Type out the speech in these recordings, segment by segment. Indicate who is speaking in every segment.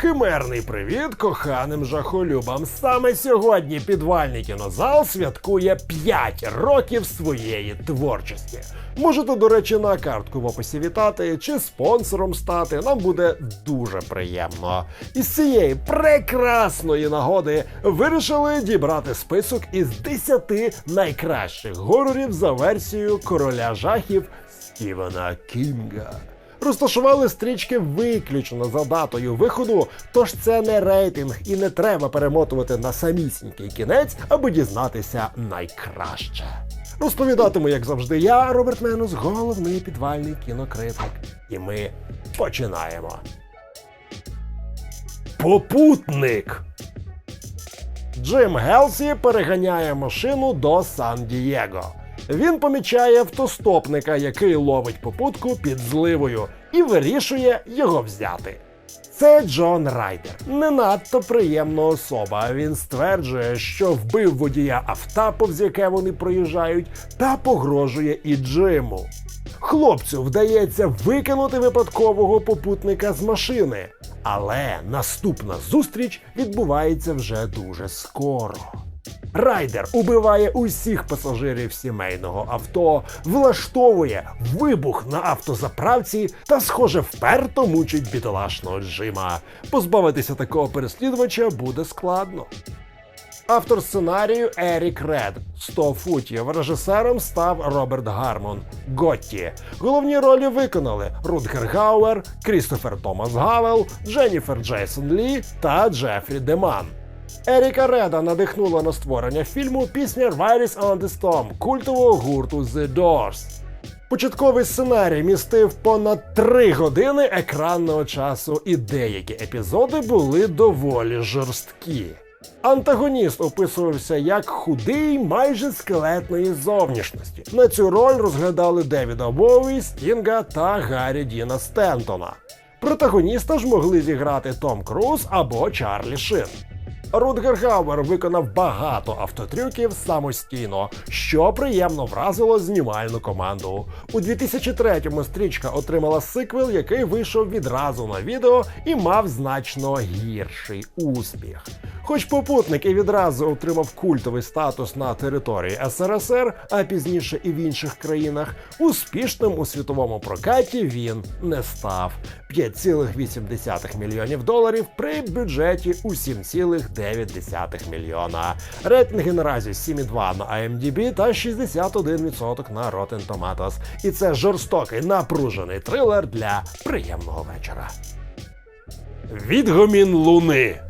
Speaker 1: Химерний привіт коханим жахолюбам. Саме сьогодні підвальний кінозал святкує 5 років своєї творчості. Можете, до речі, на картку в описі вітати чи спонсором стати. Нам буде дуже приємно. Із цієї прекрасної нагоди вирішили дібрати список із 10 найкращих горорів за версією короля жахів Стівена Кінга. Розташували стрічки виключно за датою виходу, тож це не рейтинг і не треба перемотувати на самісінький кінець, аби дізнатися найкраще. Розповідатиму, як завжди, я, Роберт Менус, головний підвальний кінокритик. І ми починаємо. Попутник. Джим Гелсі переганяє машину до Сан-Дієго. Він помічає автостопника, який ловить попутку під зливою, і вирішує його взяти. Це Джон Райдер, не надто приємна особа. Він стверджує, що вбив водія авто, повз яке вони проїжджають, та погрожує і Джиму. Хлопцю вдається викинути випадкового попутника з машини, але наступна зустріч відбувається вже дуже скоро. Райдер убиває усіх пасажирів сімейного авто, влаштовує вибух на автозаправці та, схоже, вперто мучить бідолашного Джима. Позбавитися такого переслідувача буде складно. Автор сценарію Ерік Ред 100 футів. Режисером став Роберт Гармон. Готті. Головні ролі виконали Рутгер Гауер, Крістофер Томас Гавел, Дженніфер Джейсон Лі та Джефрі Деман. Еріка Реда надихнула на створення фільму пісня Virus on the Storm культового гурту The Doors. Початковий сценарій містив понад три години екранного часу, і деякі епізоди були доволі жорсткі. Антагоніст описувався як худий, майже скелетної зовнішності. На цю роль розглядали Девіда Боуі, Стінга та Гаррі Діна Стентона. Протагоніста ж могли зіграти Том Круз або Чарлі Шин. Рутгер Гауер виконав багато автотрюків самостійно, що приємно вразило знімальну команду. У 2003-му стрічка отримала сиквел, який вийшов відразу на відео і мав значно гірший успіх. Хоч попутник і відразу отримав культовий статус на території СРСР, а пізніше і в інших країнах, успішним у світовому прокаті він не став. 5,8 мільйонів доларів при бюджеті у 7,9 мільйона. Рейтинги наразі 7,2 на IMDb та 61% на Rotten Tomatoes. І це жорстокий напружений трилер для приємного вечора. Відгомін Луни.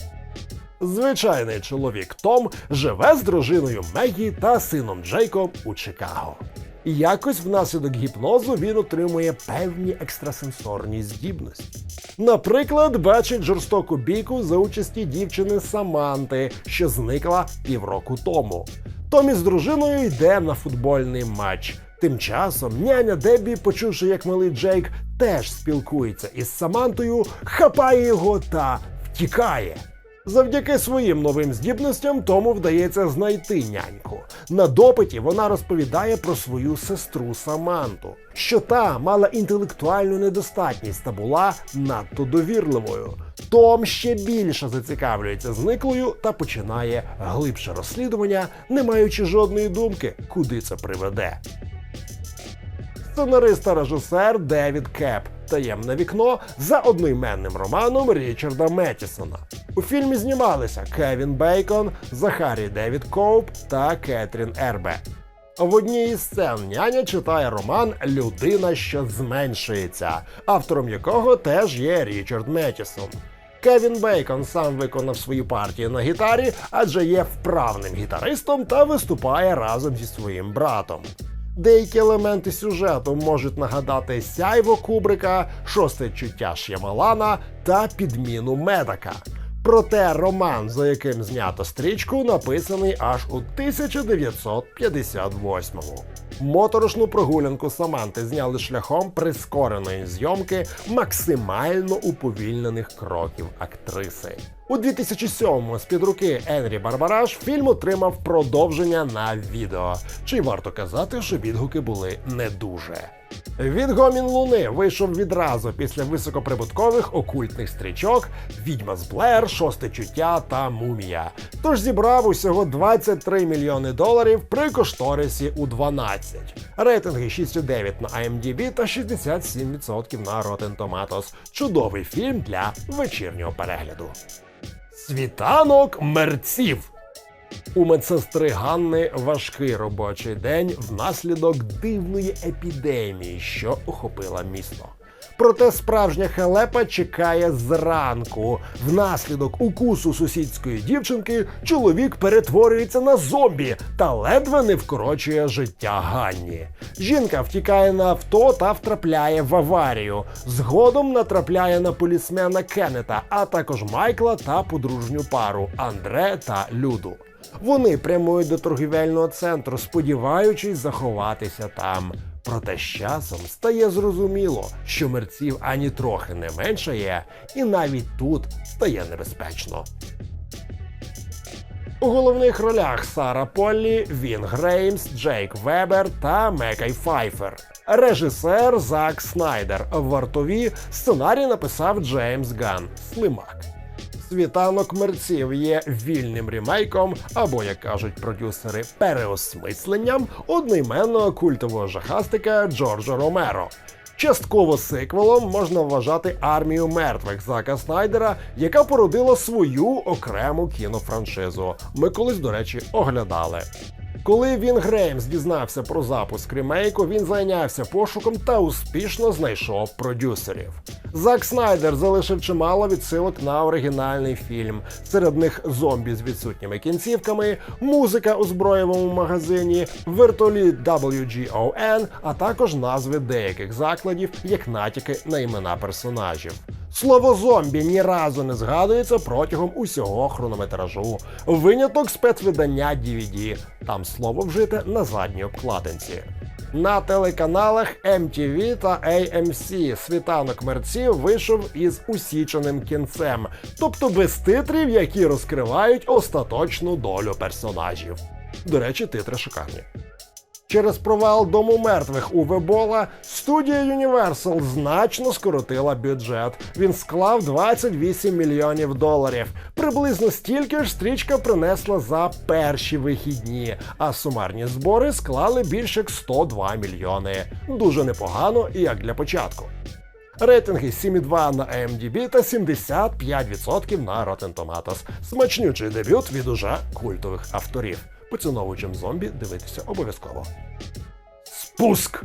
Speaker 1: Звичайний чоловік Том живе з дружиною Мегі та сином Джейком у Чикаго. І Якось внаслідок гіпнозу він отримує певні екстрасенсорні здібності. Наприклад, бачить жорстоку бійку за участі дівчини Саманти, що зникла півроку тому. Том із дружиною йде на футбольний матч. Тим часом няня Дебі, почувши, як малий Джейк теж спілкується із Самантою, хапає його та втікає. Завдяки своїм новим здібностям Тому вдається знайти няньку. На допиті вона розповідає про свою сестру Саманту, що та мала інтелектуальну недостатність та була надто довірливою. Том ще більше зацікавлюється зниклою та починає глибше розслідування, не маючи жодної думки, куди це приведе. Сценарист та режисер Девід Кеп. Таємне вікно за одноіменним романом Річарда Меттісона. У фільмі знімалися Кевін Бейкон, Захарій Девід Коуп та Кетрін Ербе. В одній із сцен няня читає роман Людина, що зменшується, автором якого теж є Річард Меттісон. Кевін Бейкон сам виконав свою партію на гітарі, адже є вправним гітаристом та виступає разом зі своїм братом. Деякі елементи сюжету можуть нагадати сяйво Кубрика, шосте чуття Ш'ямалана та підміну Медака. Проте роман, за яким знято стрічку, написаний аж у 1958-му. Моторошну прогулянку Саманти зняли шляхом прискореної зйомки максимально уповільнених кроків актриси. У 2007-му з-під руки Енрі Барбараш фільм отримав продовження на відео. Чи варто казати, що відгуки були не дуже. Відгомін Луни вийшов відразу після високоприбуткових окультних стрічок Відьма з Блер, Шосте чуття та Мумія. Тож зібрав усього 23 мільйони доларів при кошторисі у 12. Рейтинги 6,9 на IMDb та 67% на Rotten Tomatoes. Чудовий фільм для вечірнього перегляду. Світанок мерців. У медсестри Ганни важкий робочий день внаслідок дивної епідемії, що охопила місто. Проте справжня халепа чекає зранку. Внаслідок укусу сусідської дівчинки чоловік перетворюється на зомбі та ледве не вкорочує життя Ганні. Жінка втікає на авто та втрапляє в аварію. Згодом натрапляє на полісмена Кеннета, а також Майкла та подружню пару Андре та Люду. Вони прямують до торгівельного центру, сподіваючись заховатися там. Проте з часом стає зрозуміло, що мерців ані трохи не меншає, і навіть тут стає небезпечно. У головних ролях Сара Поллі, Він Греймс, Джейк Вебер та Мекай Файфер. Режисер Зак Снайдер. Вартові сценарій написав Джеймс Ган Слимак. Світанок мерців є вільним ремейком, або, як кажуть продюсери, переосмисленням одноіменного культового жахастика Джорджа Ромеро. Частково сиквелом можна вважати армію мертвих Зака Снайдера, яка породила свою окрему кінофраншизу. Ми колись, до речі, оглядали. Коли він Греймс дізнався про запуск ремейку, він зайнявся пошуком та успішно знайшов продюсерів. Зак Снайдер залишив чимало відсилок на оригінальний фільм. Серед них зомбі з відсутніми кінцівками, музика у зброєвому магазині, вертоліт WGON, а також назви деяких закладів як натяки на імена персонажів. Слово зомбі ні разу не згадується протягом усього хронометражу. Виняток спецвидання DVD. Там слово вжите на задній обкладинці. На телеканалах MTV та AMC світанок мерців вийшов із усіченим кінцем, тобто без титрів, які розкривають остаточну долю персонажів. До речі, титри шикарні. Через провал дому мертвих у Вебола студія Universal значно скоротила бюджет. Він склав 28 мільйонів доларів. Приблизно стільки ж стрічка принесла за перші вихідні, а сумарні збори склали більше як 102 мільйони. Дуже непогано як для початку. Рейтинги 7,2 на IMDb та 75% на Rotten Tomatoes. Смачнючий дебют від уже культових авторів. Поціновувачам зомбі дивитися обов'язково. Спуск!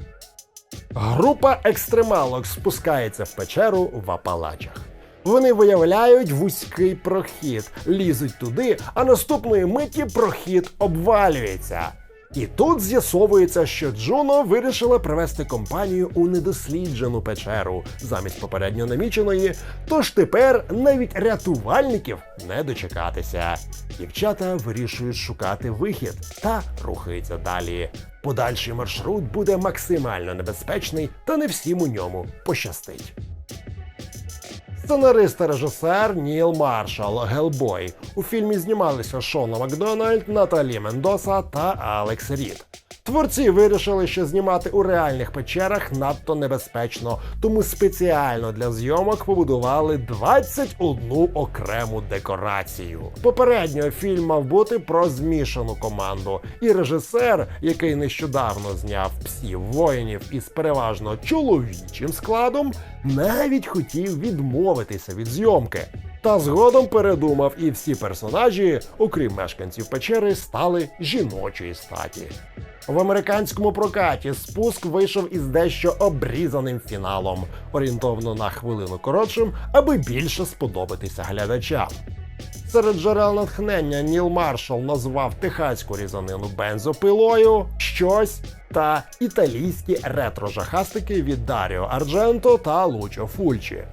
Speaker 1: Група екстремалок спускається в печеру в Апалачах. Вони виявляють вузький прохід, лізуть туди, а наступної миті прохід обвалюється. І тут з'ясовується, що Джуно вирішила привести компанію у недосліджену печеру замість попередньо наміченої. Тож тепер навіть рятувальників не дочекатися. Дівчата вирішують шукати вихід та рухаються далі. Подальший маршрут буде максимально небезпечний, та не всім у ньому пощастить. Сценарист та режисер Ніл Маршал Гелбой. У фільмі знімалися Шона Макдональд, Наталі Мендоса та Алекс Рід. Творці вирішили, що знімати у реальних печерах надто небезпечно, тому спеціально для зйомок побудували 21 окрему декорацію. Попередньо фільм мав бути про змішану команду, і режисер, який нещодавно зняв псів воїнів із переважно чоловічим складом, навіть хотів відмовитися від зйомки. Та згодом передумав, і всі персонажі, окрім мешканців печери, стали жіночої статі. В американському прокаті спуск вийшов із дещо обрізаним фіналом, орієнтовно на хвилину коротшим, аби більше сподобатися глядачам. Серед джерел натхнення Ніл Маршал назвав техаську різанину бензопилою, щось та італійські ретро-жахастики від Даріо Ардженто та Лучо Фульчі.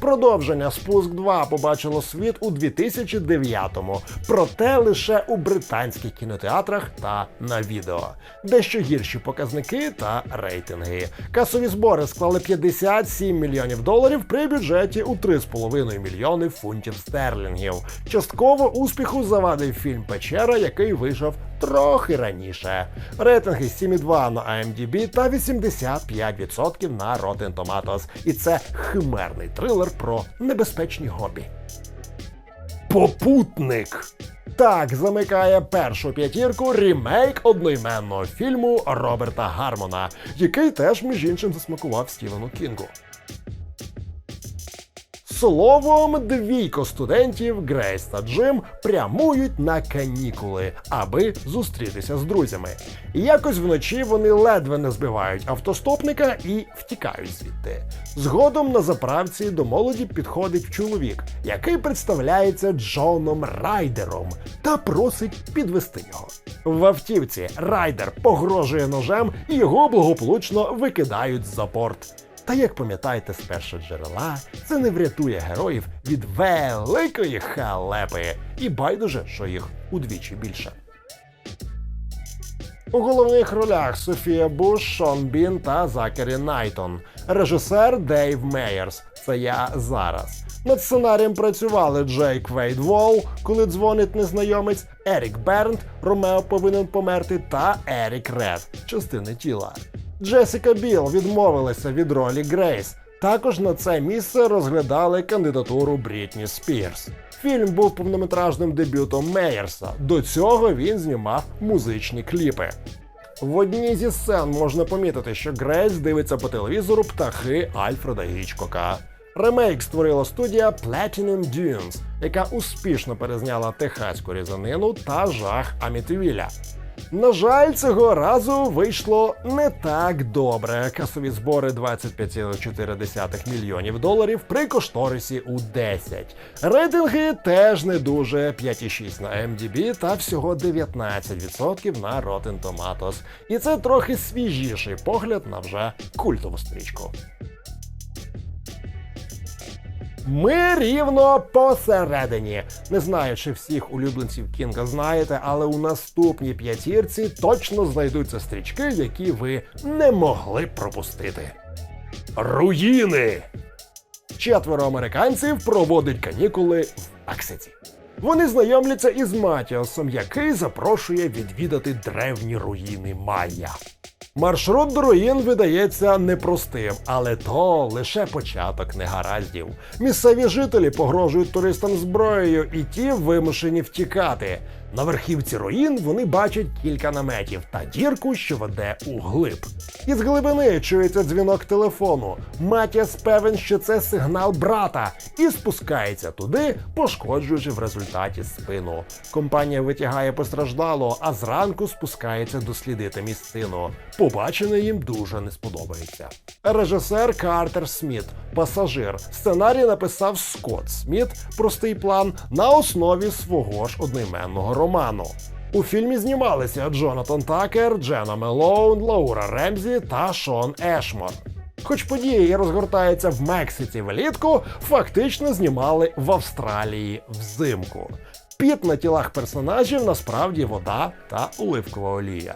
Speaker 1: Продовження Спуск 2 побачило світ у 2009-му, проте лише у британських кінотеатрах та на відео. Дещо гірші показники та рейтинги. Касові збори склали 57 мільйонів доларів при бюджеті у 3,5 мільйони фунтів стерлінгів. Частково успіху завадив фільм Печера, який вийшов трохи раніше. Рейтинги 7,2 на IMDb та 85% на Rotten Tomatoes. І це химерний трилер про небезпечні хобі. Попутник. Так замикає першу п'ятірку рімейк одноіменного фільму Роберта Гармона, який теж між іншим засмакував Стівену Кінгу. Словом, двійко студентів Грейс та Джим прямують на канікули, аби зустрітися з друзями. Якось вночі вони ледве не збивають автостопника і втікають звідти. Згодом на заправці до молоді підходить чоловік, який представляється Джоном Райдером та просить підвести його. В автівці Райдер погрожує ножем і його благополучно викидають за борт. Та як пам'ятаєте з першого джерела, це не врятує героїв від великої халепи. І байдуже, що їх удвічі більше. У головних ролях Софія Буш, Шон Бін та Закері Найтон. Режисер Дейв Мейерс. Це я зараз. Над сценарієм працювали Джейк Вейд Волл, коли дзвонить незнайомець, Ерік Бернт, Ромео повинен померти, та Ерік Ред, частини тіла. Джесіка Біл відмовилася від ролі Грейс. Також на це місце розглядали кандидатуру Брітні Спірс. Фільм був повнометражним дебютом Мейерса. До цього він знімав музичні кліпи. В одній зі сцен можна помітити, що Грейс дивиться по телевізору птахи Альфреда Гічкока. Ремейк створила студія Platinum Dunes, яка успішно перезняла техаську різанину та жах Амітивіля. На жаль, цього разу вийшло не так добре. Касові збори 25,4 мільйонів доларів при кошторисі у 10. Рейтинги теж не дуже 5,6 на MDB та всього 19% на Rotten Tomatoes. І це трохи свіжіший погляд на вже культову стрічку. Ми рівно посередині. Не знаю, чи всіх улюбленців Кінга знаєте, але у наступній п'ятірці точно знайдуться стрічки, які ви не могли пропустити. Руїни! Четверо американців проводить канікули в Мексиці. Вони знайомляться із Матіасом, який запрошує відвідати древні руїни Майя. Маршрут до руїн видається непростим, але то лише початок негараздів. Місцеві жителі погрожують туристам зброєю, і ті вимушені втікати. На верхівці руїн вони бачать кілька наметів та дірку, що веде у глиб. Із глибини чується дзвінок телефону. Матіас певен, що це сигнал брата, і спускається туди, пошкоджуючи в результаті спину. Компанія витягає постраждало, а зранку спускається дослідити місцину. Побачене їм дуже не сподобається. Режисер Картер Сміт, пасажир. Сценарій написав Скотт Сміт, простий план на основі свого ж одноіменного роману. У фільмі знімалися Джонатан Такер, Джена Мелоун, Лаура Ремзі та Шон Ешмор. Хоч події розгортаються в Мексиці влітку, фактично знімали в Австралії взимку. Піт на тілах персонажів насправді вода та оливкова олія.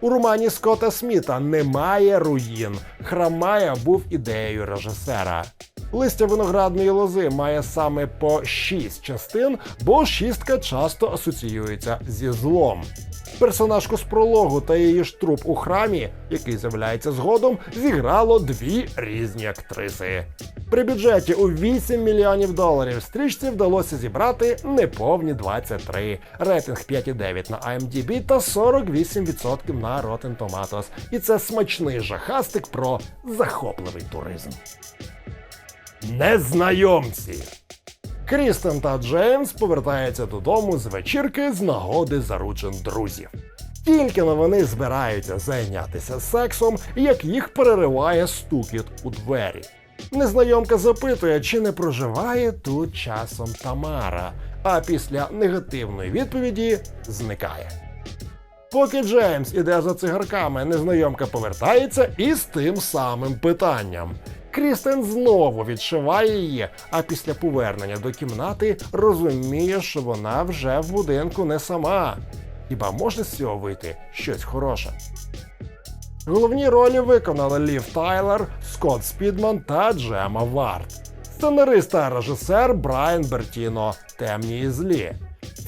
Speaker 1: У романі Скотта Сміта немає руїн. Храм Майя був ідеєю режисера. Листя виноградної лози має саме по шість частин, бо шістка часто асоціюється зі злом. Персонажку з прологу та її ж труп у храмі, який з'являється згодом, зіграло дві різні актриси. При бюджеті у 8 мільйонів доларів стрічці вдалося зібрати неповні 23, рейтинг 5,9 на IMDb та 48% на Rotten Tomatoes. І це смачний жахастик про захопливий туризм. Незнайомці. Крістен та Джеймс повертаються додому з вечірки з нагоди заручин друзів. Тільки но вони збираються зайнятися сексом, як їх перериває стукіт у двері. Незнайомка запитує, чи не проживає тут часом Тамара, а після негативної відповіді зникає. Поки Джеймс іде за цигарками, незнайомка повертається із тим самим питанням. Крістен знову відшиває її, а після повернення до кімнати розуміє, що вона вже в будинку не сама. Хіба може з цього вийти щось хороше? Головні ролі виконали Лів Тайлер, Скотт Спідман та Джема Варт. Сценарист та режисер Брайан Бертіно Темні і злі.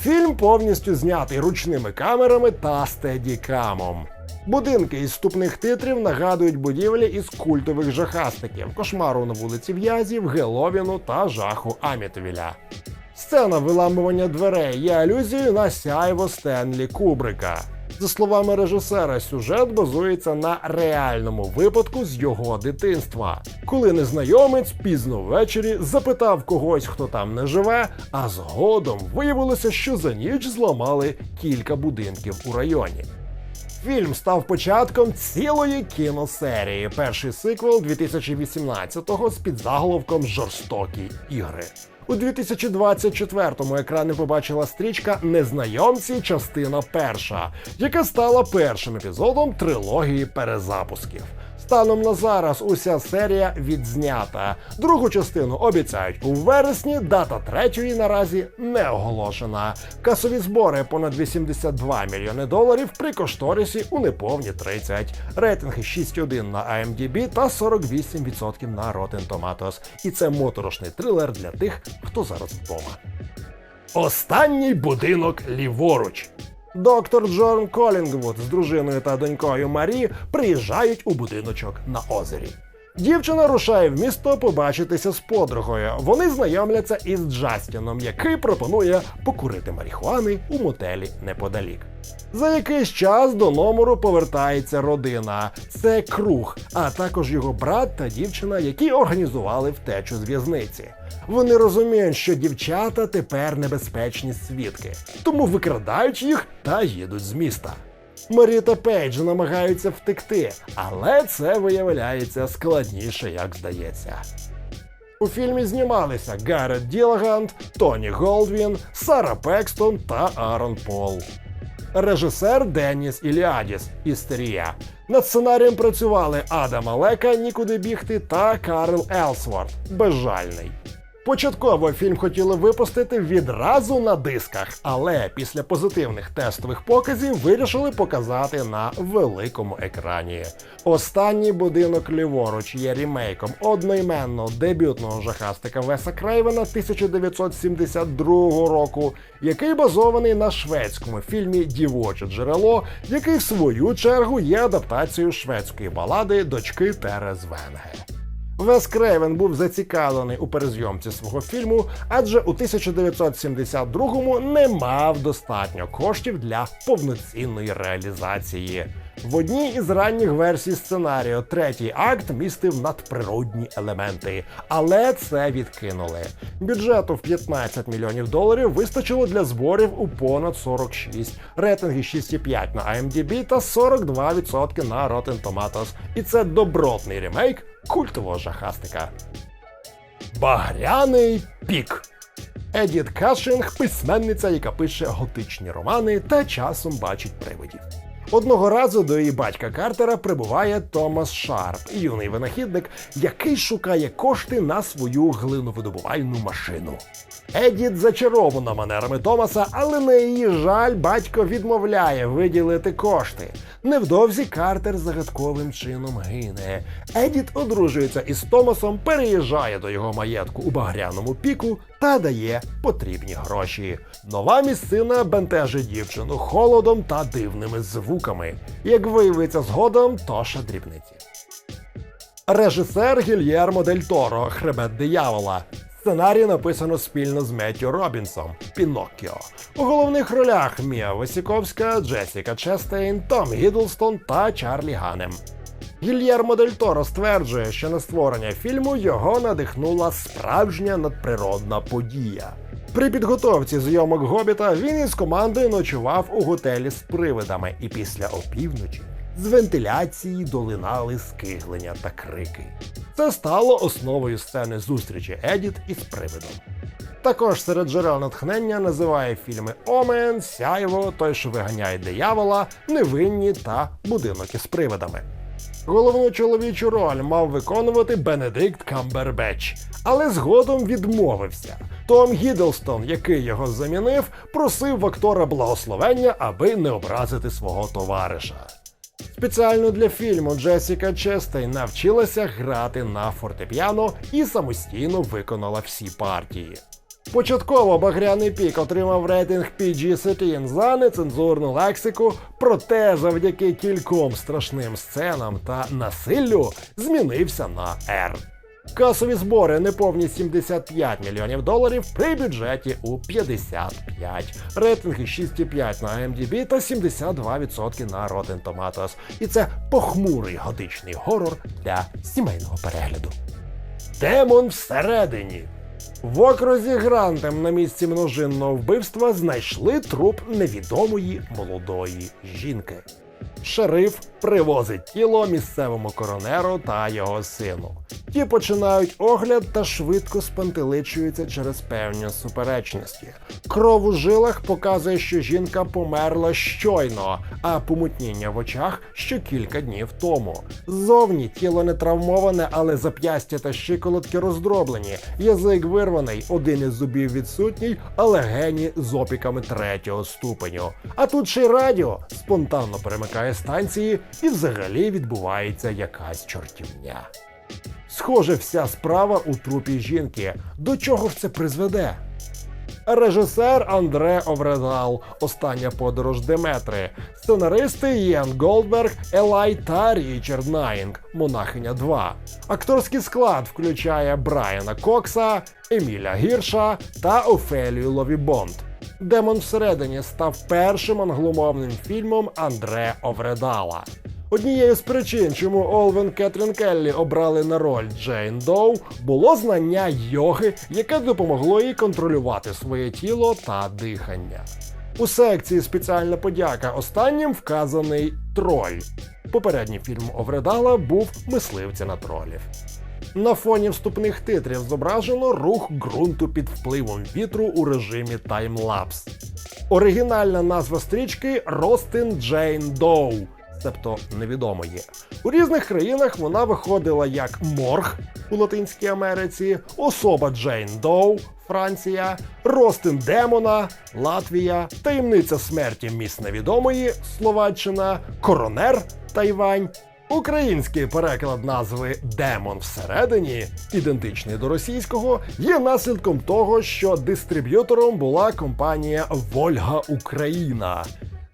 Speaker 1: Фільм повністю знятий ручними камерами та стедікамом. Будинки із вступних титрів нагадують будівлі із культових жахастиків, кошмару на вулиці В'язів, Геловіну та жаху Амітвіля. Сцена виламування дверей є алюзією на сяйво Стенлі Кубрика. За словами режисера, сюжет базується на реальному випадку з його дитинства, коли незнайомець пізно ввечері запитав когось, хто там не живе, а згодом виявилося, що за ніч зламали кілька будинків у районі. Фільм став початком цілої кіносерії. Перший сиквел 2018-го з підзаголовком Жорстокі ігри. У 2024-му екрани побачила стрічка Незнайомці, частина перша, яка стала першим епізодом трилогії перезапусків. Станом на зараз уся серія відзнята. Другу частину обіцяють у вересні, дата третьої наразі не оголошена. Касові збори понад 82 мільйони доларів при кошторисі у неповні 30. Рейтинги 6,1 на IMDb та 48% на Rotten Tomatoes. І це моторошний трилер для тих, хто зараз вдома. Останній будинок ліворуч. Доктор Джон Колінгвуд з дружиною та донькою Марі приїжджають у будиночок на озері. Дівчина рушає в місто побачитися з подругою. Вони знайомляться із Джастіном, який пропонує покурити марихуани у мотелі неподалік. За якийсь час до номеру повертається родина. Це круг, а також його брат та дівчина, які організували втечу з в'язниці. Вони розуміють, що дівчата тепер небезпечні свідки, тому викрадають їх та їдуть з міста. Марі та Пейдж намагаються втекти, але це виявляється складніше, як здається. У фільмі знімалися Гаррет Ділагант, Тоні Голдвін, Сара Пекстон та Аарон Пол. Режисер Деніс Іліадіс Істерія. Над сценарієм працювали Адам Алека Нікуди бігти та Карл Елсворт Безжальний. Початково фільм хотіли випустити відразу на дисках, але після позитивних тестових показів вирішили показати на великому екрані. Останній будинок ліворуч є ремейком одноіменного дебютного жахастика Веса Крейвена 1972 року, який базований на шведському фільмі Дівоче джерело, який в свою чергу є адаптацією шведської балади дочки Терез Венге. Вес Крейвен був зацікавлений у перезйомці свого фільму, адже у 1972-му не мав достатньо коштів для повноцінної реалізації. В одній із ранніх версій сценарію третій акт містив надприродні елементи, але це відкинули. Бюджету в 15 мільйонів доларів вистачило для зборів у понад 46, рейтинги 6,5 на IMDb та 42% на Rotten Tomatoes. І це добротний ремейк культового жахастика. Багряний пік. Едіт Кашинг письменниця, яка пише готичні романи та часом бачить привидів. Одного разу до її батька Картера прибуває Томас Шарп, юний винахідник, який шукає кошти на свою глиновидобувальну машину. Едіт зачарована манерами Томаса, але на її жаль батько відмовляє виділити кошти. Невдовзі Картер загадковим чином гине. Едіт одружується із Томасом, переїжджає до його маєтку у багряному піку та дає потрібні гроші. Нова місцина бентежить дівчину холодом та дивними звуками. Як виявиться згодом, то ще дрібниці. Режисер Гільєрмо Дель Торо Хребет диявола. Сценарій написано спільно з Меттю Робінсом Піноккіо. У головних ролях Мія Васіковська, Джесіка Честейн, Том Гідлстон та Чарлі Ганем. Гільєрмо Дель Торо стверджує, що на створення фільму його надихнула справжня надприродна подія. При підготовці зйомок Гобіта він із командою ночував у готелі з привидами, і після опівночі з вентиляції долинали скиглення та крики. Це стало основою сцени зустрічі Едіт із привидом. Також серед джерел натхнення називає фільми Омен, Сяйво, Той, що виганяє диявола, Невинні та Будинок із привидами. Головну чоловічу роль мав виконувати Бенедикт Камбербеч, але згодом відмовився. Том Гідлстон, який його замінив, просив в актора благословення, аби не образити свого товариша. Спеціально для фільму Джесіка Честейн навчилася грати на фортепіано і самостійно виконала всі партії. Початково багряний пік отримав рейтинг PG-13 за нецензурну лексику, проте завдяки кільком страшним сценам та насиллю змінився на R. Касові збори неповні 75 мільйонів доларів при бюджеті у 55. Рейтинги 6,5 на IMDb та 72% на Rotten Tomatoes. І це похмурий готичний горор для сімейного перегляду. Демон всередині. В окрузі Грантем на місці множинного вбивства знайшли труп невідомої молодої жінки. Шериф привозить тіло місцевому коронеру та його сину. Ті починають огляд та швидко спантеличуються через певні суперечності. Кров у жилах показує, що жінка померла щойно, а помутніння в очах що кілька днів тому. Ззовні тіло не травмоване, але зап'ястя та щиколотки роздроблені. Язик вирваний, один із зубів відсутній, але гені з опіками третього ступеню. А тут ще й радіо спонтанно перемикає станції, і взагалі відбувається якась чортівня. Схоже, вся справа у трупі жінки. До чого це призведе? Режисер Андре Овредал, Остання подорож Деметри, сценаристи Єн Голдберг, Елай та Річард Найнг, Монахиня 2. Акторський склад включає Брайана Кокса, Еміля Гірша та Офелію Ловібонд. Демон всередині став першим англомовним фільмом Андре Овредала. Однією з причин, чому Олвен Кетрін Келлі обрали на роль Джейн Доу, було знання йоги, яке допомогло їй контролювати своє тіло та дихання. У секції спеціальна подяка останнім вказаний троль. Попередній фільм Овредала був мисливця на тролів. На фоні вступних титрів зображено рух ґрунту під впливом вітру у режимі таймлапс. Оригінальна назва стрічки Ростин Джейн Доу, тобто невідомої. У різних країнах вона виходила як Морг у Латинській Америці, особа Джейн Доу, Франція, Ростин Демона, Латвія, таємниця смерті міс невідомої, Словаччина, Коронер, Тайвань. Український переклад назви Демон всередині, ідентичний до російського, є наслідком того, що дистриб'ютором була компанія Вольга Україна,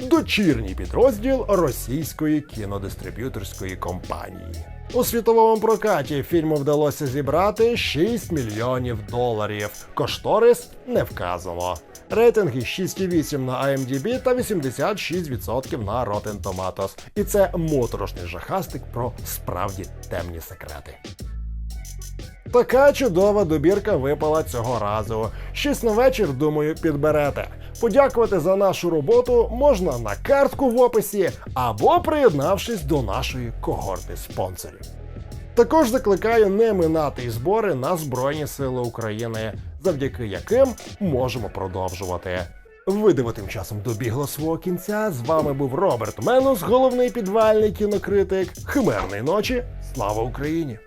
Speaker 1: дочірній підрозділ російської кінодистриб'юторської компанії. У світовому прокаті фільму вдалося зібрати 6 мільйонів доларів. Кошторис не вказано. Рейтинги 6,8 на IMDb та 86% на Rotten Tomatoes. І це моторошний жахастик про справді темні секрети. Така чудова добірка випала цього разу. Щось на вечір, думаю, підберете. Подякувати за нашу роботу можна на картку в описі або приєднавшись до нашої когорти спонсорів. Також закликаю не минати збори на Збройні Сили України, завдяки яким можемо продовжувати. Видиво тим часом добігло свого кінця. З вами був Роберт Менус, головний підвальний кінокритик. Химерної ночі. Слава Україні!